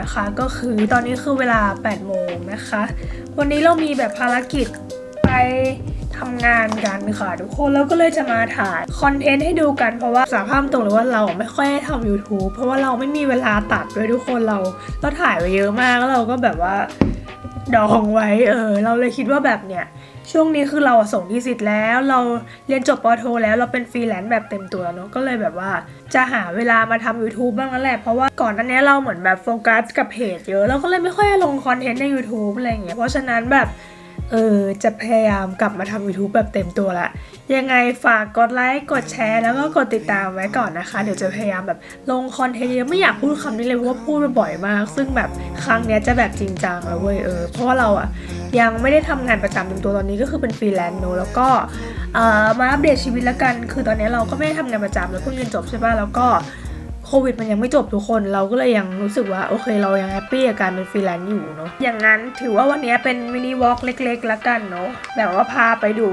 นะคะ ก็คือตอนนี้คือเวลา 8 โมงนะคะ วันนี้เรามีแบบภารกิจไปทำงานกันค่ะทุกคนแล้วก็เลยจะมาถ่ายคอนเทนต์ให้ดูกันเพราะว่าสารภาพตรงเลยว่าเราไม่ค่อยได้ทำ YouTube เพราะว่าเราไม่มีเวลาตัดด้วยทุกคนเราเราถ่ายไว้เยอะมากแล้วเราก็แบบว่าดองไว้เออเราเลยคิดว่าแบบเนี้ย ช่วงนี้คือเราอะส่งนิสิตแล้วเราเรียนจบปอโทแล้วเราเป็นฟรีแลนซ์แบบเต็มตัวเนาะก็เลยแบบว่า จะหาเวลามาทำ YouTube บ้างนั่นแหละ เพราะว่าก่อนหน้านี้เราเหมือนแบบโฟกัสกับเพจเยอะเราก็เลยไม่ค่อยลงคอนเทนต์ใน YouTube อะไรอย่างเงี้ยเพราะฉะนั้นแบบ เออ จะพยายามกลับมาทำ YouTube แบบเต็มตัวละ ยังไงฝากกดไลค์ กดแชร์ แล้วก็กดติดตามไว้ก่อนนะคะ เดี๋ยวจะพยายามแบบลงคอนเทนต์เยอะไม่อยากพูดคำนี้เลยเพราะว่าพูดไปบ่อยมาก ซึ่งแบบครั้งเนี้ยจะแบบจริงจังแล้วเว้ยเออ เพราะว่าเราอะยังไม่ได้ทำงานประจำเต็มตัวตอนนี้ก็คือเป็นฟรีแลนซ์เนอะแล้วก็เออมาอัปเดตชีวิตแล้วกัน คือตอนนี้เราก็ไม่ได้ทำงานประจำแล้วเพิ่งเรียนจบใช่ป่ะ แล้วก็ โควิดมันยังไม่จบทุกคน เราก็เลยยังรู้สึกว่าโอเค เรายังแฮปปี้กับการเป็นฟรีแลนซ์อยู่เนาะอย่างนั้นถือว่าวันนี้เป็นมินิวอล์กเล็กๆแล้วกันเนาะแบบว่าพาไปดู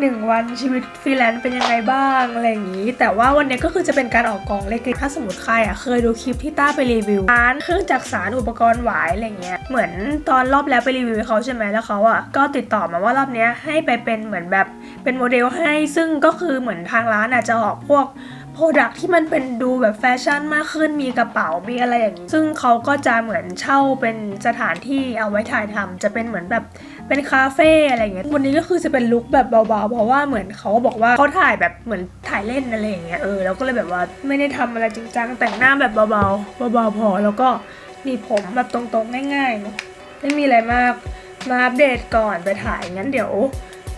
หนึ่งวันชีวิตฟรีแลนซ์เป็นยังไงบ้างอะไรอย่างนี้ แต่ว่าวันนี้ก็คือจะเป็นการออกกองเล็กๆถ้าสมมติใครอะเคยดูคลิปที่ต้าไปรีวิวร้านเครื่องจักรสารอุปกรณ์หวายอะไรเงี้ยเหมือนตอนรอบแล้วไปรีวิวเขาใช่ไหมแล้วเขาอะก็ติดต่อมาว่ารอบนี้ให้ไปเป็นเหมือนแบบเป็นโมเดลให้ซึ่งก็คือเหมือนทางร้านอะจะออกพวก โปรดักที่มันเป็นดูแบบแฟชั่นมากขึ้นมีกระเป๋ามีอะไรอย่างนี้ ซึ่งเขาก็จะเหมือนเช่าเป็นสถานที่เอาไว้ถ่ายทำจะเป็นเหมือนแบบเป็นคาเฟ่อะไรอย่างเงี้ยวันนี้ก็คือจะเป็นลุคแบบเบาๆเพราะว่าเหมือนเขาบอกว่าเขาถ่ายแบบเหมือนถ่ายเล่นอะไรอย่างเงี้ยเออแล้วก็เลยแบบว่าไม่ได้ทำอะไรจริงจังแต่งหน้าแบบเบาๆเบาๆพอแล้วก็มีผมแบบตรงๆง่ายๆเนาะไม่มีอะไรมากมาอัปเดตก่อนไปถ่ายงั้นเดี๋ยว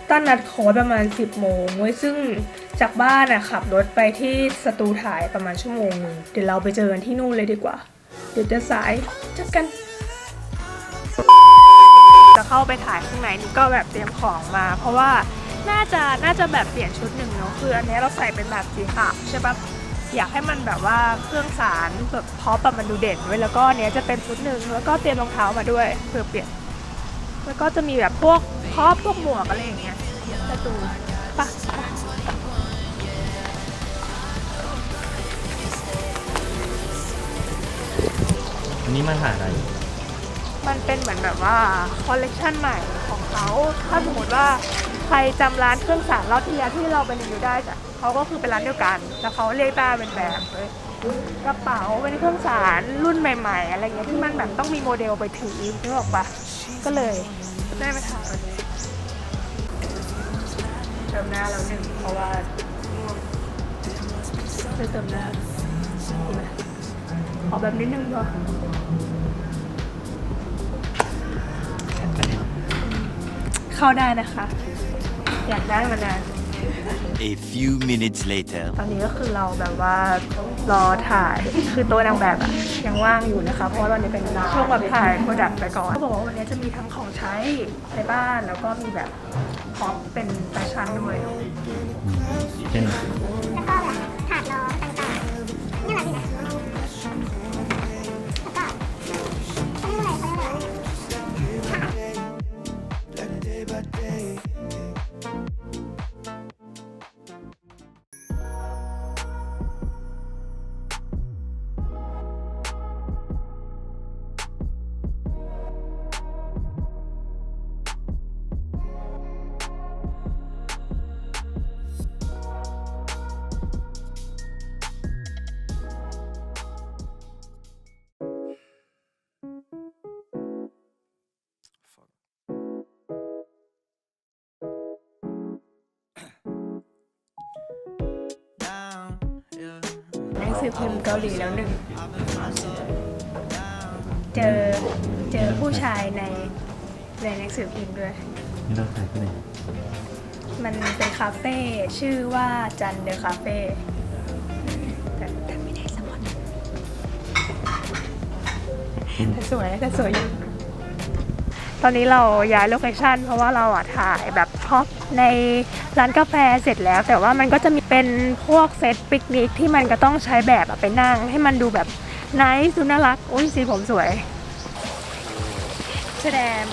ตั้นนัดโค้ดประมาณ 10 โมงเว้ยซึ่งจากบ้านอะขับรถไปที่สตูถ่ายประมาณชั่วโมงนึงเดี๋ยวเราไปเจอกันที่นู่นเลยดีกว่า เดี๋ยวจะสายเจอกันจะเข้าไปถ่ายข้างในนี่ก็แบบเตรียมของมา เพราะว่าน่าจะน่าจะแบบเปลี่ยนชุดหนึ่งเนาะคืออันนี้เราใส่เป็นแบบสีขาวใช่ปะอยากให้มันแบบว่าเครื่องสารแบบพอปมันดูเด่นไว้ยแล้วก็เนี้ยจะเป็นชุดหนึ่งแล้วก็เตรียมรองเท้ามาด้วยเพื่อเปลี่ยน แล้วก็จะมีแบบพวกพอปพวกหมวกอะไรอย่างเงี้ย ประตูปะอันนี้มาถ่าอะไร มันเป็นเหมือนแบบว่าคอลเลกชันใหม่ของเขาถ้าสมมติว่าใครจำร้านเครื่องสารรอบที่แล้วที่เราไปรีวิวได้จ้ะเขาก็คือเป็นร้านเดียวกันแล้วเขาเรียกตาเป็นแบบเลยกระเป๋าเป็นเครื่องสารรุ่นใหม่ ๆ อะไรเงี้ยที่มันแบบต้องมีโมเดลไปถือนึกออกปะก็เลยได้ไปถ่ายวันนี้ ติมหน้าแล้วหนึ่งเพราะว่าง่วงเลยเติมหน้าดีไหมขอแบบนิดนึงพอเข้าได้นะคะ อยากได้มานาน A few minutes later. ตอนนี้ก็คือเราแบบว่ารอถ่ายคือตัวนางแบบอะยังว่างอยู่นะคะ เพราะว่าตอนนี้เป็นช่วงแบบถ่ายโปรดักต์ไปก่อนเขาบอกว่าวันนี้จะมีทั้งของใช้ในบ้านแล้วก็มีแบบพร้อมเป็นแฟชั่นด้วยเช่นแล้วก็แบบถาดรอต่างๆนี่แหละพี่นะแล้วก็เขาเรียกว่าอะไรเขาเรียกว่าอะไร สือพิมพ์เกาหลีแล้วหนึ่ง เจอเจอผู้ชายในในหนังสือพิมพ์ด้วย นี่เราถ่ายที่ไหนมันเป็นคาเฟ่ชื่อว่าจันเดอะคาเฟ่แต่แต่ไม่ได้สปอนแต่สวยแต่สวยอยู่ ตอนนี้เราย้ายโลเคชั่นเพราะว่าเราอะถ่ายแบบ พ็อปในร้านกาแฟเสร็จแล้ว แต่ว่ามันก็จะมีเป็นพวกเซตปิกนิกที่มันก็ต้องใช้แบบไปนั่ง ให้มันดูแบบไนท์ดูน่ารักอุ้ยสีผมสวยแสดง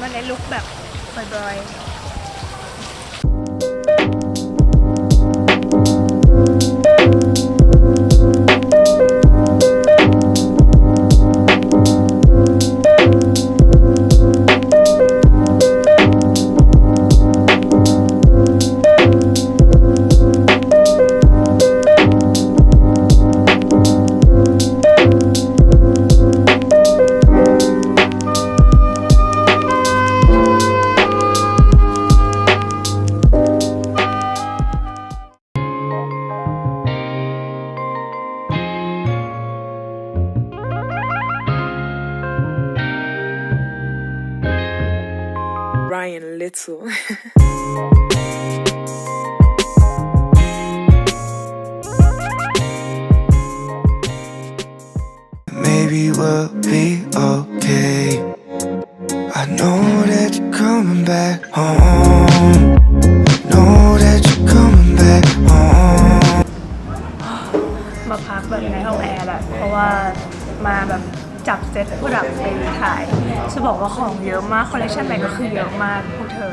มันในลุคแบบบ่อยๆ Ryan Little. Maybe we'll be okay. I know that you're coming back home. Know that you're coming back home. มาพักแบบในห้องแอร์แหละเพราะว่ามาแบบจับเซตผู้ดับไปถ่าย จะบอกว่าของเยอะมากคอลเลคชันใหม่ก็คือเยอะมากพวกเธอ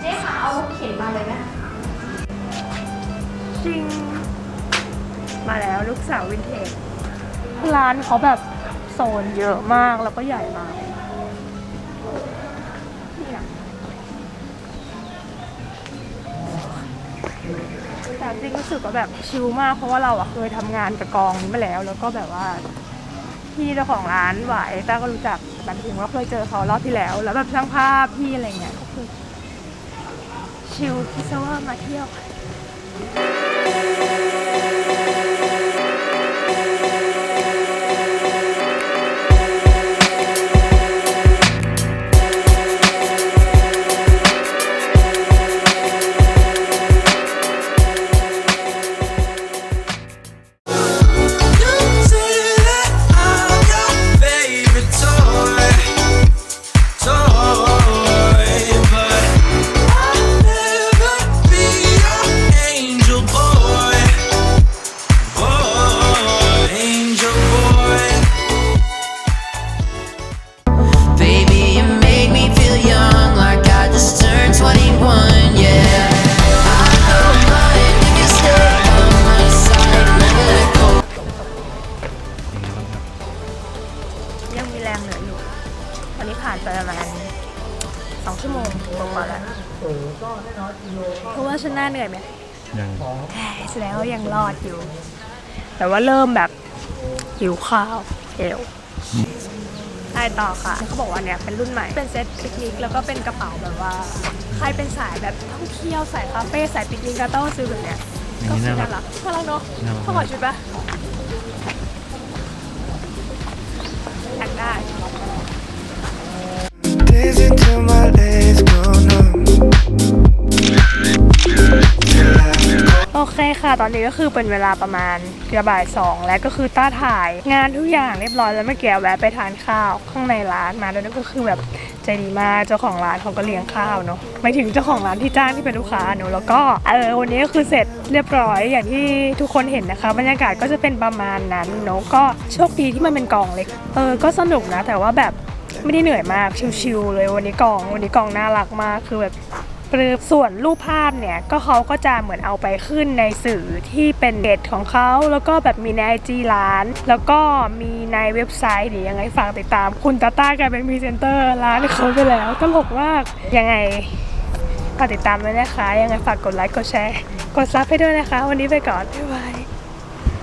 เจ๊ขาเอาเข็นมาเลยไหมจริง มาแล้วลูกสาววินเทจร้านเขาแบบโซนเยอะมากแล้วก็ใหญ่มากนี่ย แต่จริงรู้สึกว่าแบบชิลมากเพราะว่าเราอะเคยทำงานกับกองนี้มาแล้ว แล้วก็แบบว่าพี่เจ้าของร้านหวายต้าก็รู้จักหมายถึงว่าเคยเจอเขารอบที่แล้ว แล้วแบบช่างภาพพี่อะไรเงี้ยก็คือชิลคิดซะว่ามาเที่ยว แรงเหลืออยู่ ตอนนี้ผ่านไปประมาณสองชั่วโมงกว่าๆแล้วเพราะว่าฉันหน้าเหนื่อยไหมยังแสดงว่ายังรอดอยู่ แต่ว่าเริ่มแบบหิวข้าวเอวไปต่อค่ะเขาบอกว่าเนี่ยเป็นรุ่นใหม่ เป็นเซ็ตปิกนิกแล้วก็เป็นกระเป๋าแบบว่า ใครเป็นสายแบบท่องเที่ยวสายคาเฟ่สายปิกนิกก็ต้องซื้อแบบเนี้ยอันก็นี้ซื้อน่าน่ารัรักกน่ารักเนาะน่ารักเขาขอชุดปะ โอเคค่ะ ตอนนี้ก็คือเป็นเวลาประมาณเกือบบ่ายสองแล้วก็คือต้าถ่ายงานทุกอย่างเรียบร้อยแล้วเมื่อกี้แวะไปทานข้าวข้างในร้านมาแล้วนั่นก็คือแบบใจดีมากเจ้าของร้านเขาก็เลี้ยงข้าวเนาะไม่ถึงเจ้าของร้านที่จ้างที่เป็นลูกค้าเนาะแล้วก็เออวันนี้ก็คือเสร็จเรียบร้อยอย่างที่ทุกคนเห็นนะคะ บรรยากาศก็จะเป็นประมาณนั้นเนาะก็โชคดีที่มันเป็นกองเล็กเออก็สนุกนะแต่ว่าแบบ ไม่ได้เหนื่อยมากชิลๆเลยวันนี้กองวันนี้กองน่ารักมากคือแบบหรือส่วนรูปภาพเนี่ยก็เขาก็จะเหมือนเอาไปขึ้นในสื่อที่เป็นเด็ดของเขา แล้วก็แบบมีในไอจีร้าน แล้วก็มีในเว็บไซต์หรือยังไงฝากติดตาม คุณตาต้ากลายเป็นพรีเซนเตอร์ร้านเขาไปแล้วตลกมากยังไงฝากติดตามด้วยนะคะ ยังไงฝากกดไลค์กดแชร์ กดซับให้ด้วยนะคะ วันนี้ไปก่อนบ๊ายบาย